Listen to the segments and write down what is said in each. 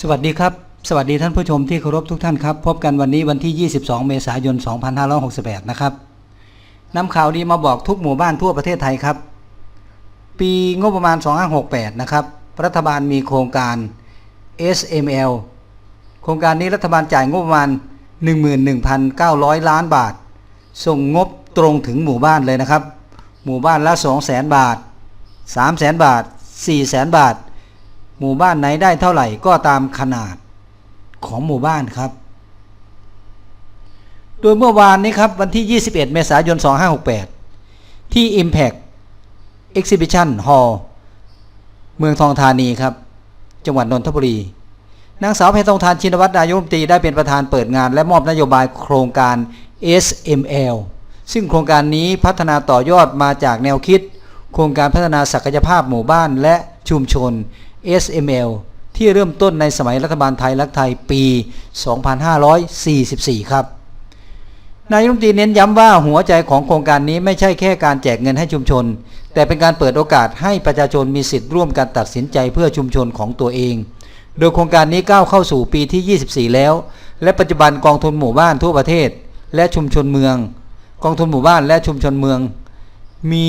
สวัสดีครับ สวัสดีท่านผู้ชมที่เคารพทุกท่านครับ พบกันวันนี้วันที่ 22 เมษายน 2568 นะครับนำข่าวดีมาบอกทุกหมู่บ้านทั่วประเทศไทยครับ ปีงบประมาณ 2568 นะครับ รัฐบาลมีโครงการ SML โครงการนี้รัฐบาลจ่ายงบประมาณ 11,900 ล้านบาท ส่งงบตรงถึงหมู่บ้านเลยนะครับ หมู่บ้านละ 200,000 บาท 300,000 บาท 400,000 บาท หมู่บ้านไหนได้เท่าไหร่ก็ตามขนาดของหมู่บ้านครับ โดยเมื่อวานนี้ครับ วันที่ 21 เมษายน 2568 ที่ Impact Exhibition Hall เมืองทองธานีครับ จังหวัดนนทบุรี นางสาวเพทองทานชินวัตรนายกรัฐมนตรีได้เป็นประธานเปิดงาน และมอบนโยบายโครงการ SML ซึ่งโครงการนี้พัฒนาต่อยอดมาจากแนวคิด โครงการพัฒนาศักยภาพหมู่บ้านและชุมชน SML ที่เริ่มต้นในสมัยรัฐบาลไทยรักไทยปี 2544 ครับ นายรัฐมนตรีเน้นย้ำว่าหัวใจของโครงการนี้ไม่ใช่แค่การแจกเงินให้ชุมชน แต่เป็นการเปิดโอกาสให้ประชาชนมีสิทธิ์ร่วมกันตัดสินใจเพื่อชุมชนของตัวเอง โดยโครงการนี้ก้าวเข้าสู่ปีที่ 24 แล้ว และปัจจุบันกองทุนหมู่บ้านทั่วประเทศ และชุมชนเมือง กองทุนหมู่บ้านและชุมชนเมือง มี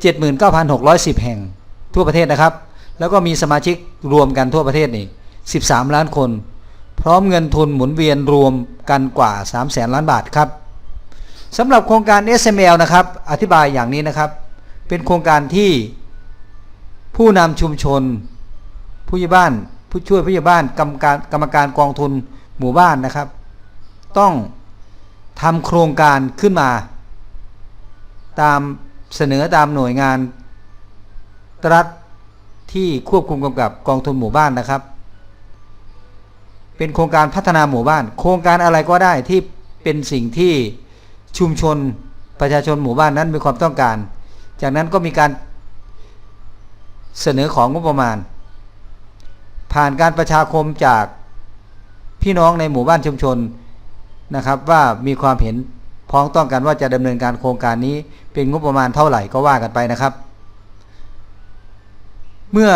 79,610 แห่ง ทั่วประเทศนะครับ แล้วก็มีสมาชิกรวมกันทั่วประเทศนี่13 ล้านคน พร้อมเงินทุนหมุนเวียนรวมกันกว่า 3 0 0แสนล้านบาทครับสำหรับโครงการ SML นะครับ อธิบายอย่างนี้นะครับ เป็นโครงการที่ผู้นำชุมชน ผู้ใหญ่บ้าน ผู้ช่วยผู้ใหญ่บ้านกรรมการกรรมการกองทุนหมู่บ้านนะครับ ต้องทำโครงการขึ้นมา ตามเสนอตามหน่วยงานรัฐ ที่ควบคุมกำกับกองทุนหมู่บ้านนะครับ เป็นโครงการพัฒนาหมู่บ้าน โครงการอะไรก็ได้ที่เป็นสิ่งที่ชุมชนประชาชนหมู่บ้านนั้นมีความต้องการ จากนั้นก็มีการเสนอของงบประมาณ ผ่านการประชาคมจากพี่น้องในหมู่บ้านชุมชนนะครับว่ามีความเห็นพ้องต้องกันว่าจะดำเนินการโครงการนี้เป็นงบประมาณเท่าไหร่ก็ว่ากันไปนะครับ เมื่อ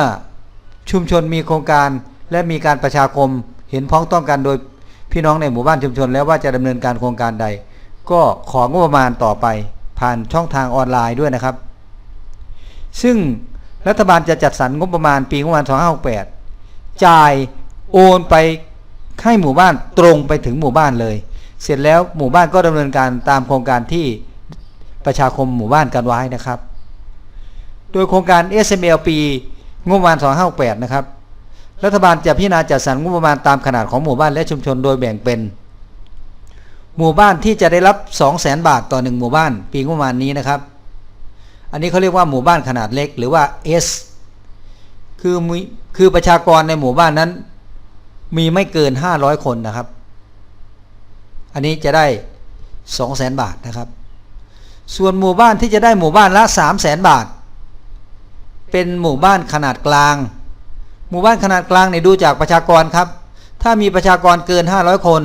ชุมชนมีโครงการและมีการประชาคมเห็นพ้องต้องกันโดยพี่น้องในหมู่บ้านชุมชน แล้วว่าจะดำเนินการโครงการใด ก็ของบประมาณต่อไปผ่านช่องทางออนไลน์ด้วยนะครับ ซึ่งรัฐบาลจะจัดสรรงบประมาณปีงบประมาณ 2568 จ่ายโอนไปให้หมู่บ้านตรงไปถึงหมู่บ้านเลย เสร็จแล้วหมู่บ้านก็ดำเนินการตามโครงการที่ประชาคมหมู่บ้านกันไว้นะครับ โดยโครงการ SML ปี งบประมาณ 2568 นะครับ รัฐบาลจะพิจารณาจัดสรรงบประมาณตามขนาดของหมู่บ้านและชุมชนโดยแบ่งเป็น หมู่บ้านที่จะได้รับ 200,000 บาทต่อหนึ่งหมู่บ้าน ปีงบประมาณนี้นะครับ อันนี้เขาเรียกว่าหมู่บ้านขนาดเล็กหรือว่า S คือมีคือประชากรในหมู่บ้านนั้น มีไม่เกิน 500 คนนะครับ อันนี้จะได้ 200,000 บาทนะครับ ส่วนหมู่บ้านที่จะได้หมู่บ้านละ 300,000 บาท เป็นหมู่บ้านขนาดกลาง หมู่บ้านขนาดกลางเนี่ยดูจากประชากรครับ ถ้ามีประชากรเกิน 500 คน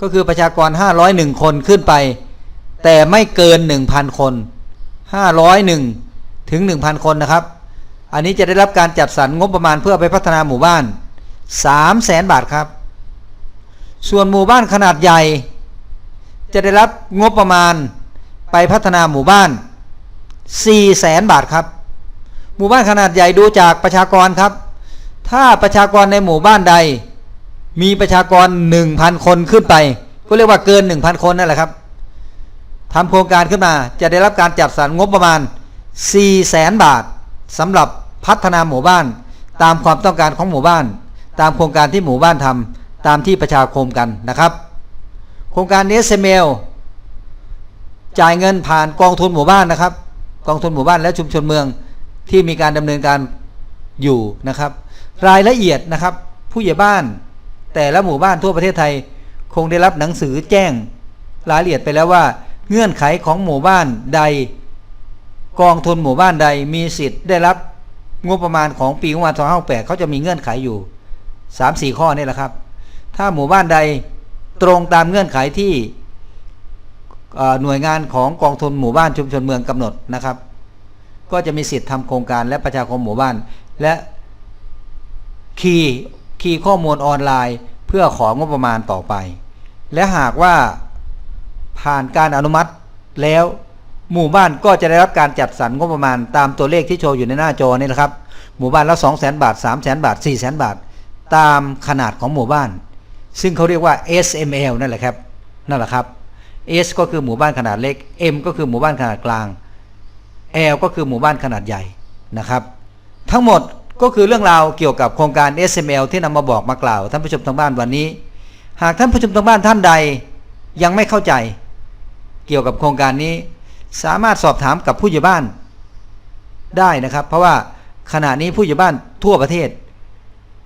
ก็คือประชากร 501 คนขึ้นไป แต่ไม่เกิน 1,000 คน 501 ถึง 1,000 คนนะครับ อันนี้จะได้รับการจัดสรรงบประมาณเพื่อไปพัฒนาหมู่บ้าน 3 0 0แสนบาทครับ ส่วนหมู่บ้านขนาดใหญ่ จะได้รับงบประมาณไปพัฒนาหมู่บ้าน4แสนบาทครับ หมู่บ้านขนาดใหญ่ดูจากประชากรครับ ถ้าประชากรในหมู่บ้านใด มีประชากร 1,000 คนขึ้นไป ก็เรียกว่าเกิน 1,000 คนนั่นแหละครับทำโครงการขึ้นมาจะได้รับการจัดสรรงบประมาณ4แสนบาทสำหรับพัฒนาหมู่บ้าน ตามความต้องการของหมู่บ้าน ตามโครงการที่หมู่บ้านทำตามที่ประชาคมกันนะครับ โครงการนี้ SML จ่ายเงินผ่านกองทุนหมู่บ้านนะครับ กองทุนหมู่บ้านและชุมชนเมือง ที่มีการดำเนินการอยู่นะครับ รายละเอียดนะครับ ผู้ใหญ่บ้าน แต่ละหมู่บ้านทั่วประเทศไทย คงได้รับหนังสือแจ้งรายละเอียดไปแล้วว่า เงื่อนไขของหมู่บ้านใด กองทุนหมู่บ้านใดมีสิทธิ์ได้รับงบประมาณของปีงบประมาณ2568เขาจะมีเงื่อนไขอยู่ 3-4 ข้อนี่แหละครับ ถ้าหมู่บ้านใดตรงตามเงื่อนไขที่หน่วยงานของกองทุนหมู่บ้านชุมชนเมืองกำหนดนะครับ ก็จะมีสิทธิ์ทำโครงการและประชาคมหมู่บ้าน และคีย์คีย์ข้อมูลออนไลน์ เพื่อของงบประมาณต่อไป และหากว่าผ่านการอนุมัติแล้วหมู่บ้านก็จะได้รับการจัดสรรงบประมาณตามตัวเลขที่โชว์อยู่ในหน้าจอนี่นะครับ หมู่บ้านละ2 0 0 0 0 0 บาท 3 0 0 0 0 0บาท4 0 0 0 0 0 บาท ตามขนาดของหมู่บ้าน ซึ่งเขาเรียกว่า SML นั่นแหละครับนั่นแหละครับ S ก็คือหมู่บ้านขนาดเล็ก M ก็คือหมู่บ้านขนาดกลาง L ก็คือหมู่บ้านขนาดใหญ่นะครับ ทั้งหมดก็คือเรื่องราวเกี่ยวกับโครงการ SML ที่นำมาบอกมากล่าวท่านผู้ชมทางบ้านวันนี้ หากท่านผู้ชมทางบ้านท่านใดยังไม่เข้าใจ เกี่ยวกับโครงการนี้ สามารถสอบถามกับผู้ใหญ่บ้านได้นะครับ เพราะว่าขณะนี้ผู้ใหญ่บ้านทั่วประเทศ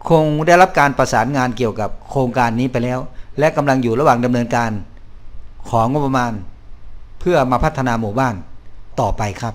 คงได้รับการประสานงานเกี่ยวกับโครงการนี้ไปแล้ว และกำลังอยู่ระหว่างดำเนินการของงบประมาณ เพื่อมาพัฒนาหมู่บ้านต่อไปครับ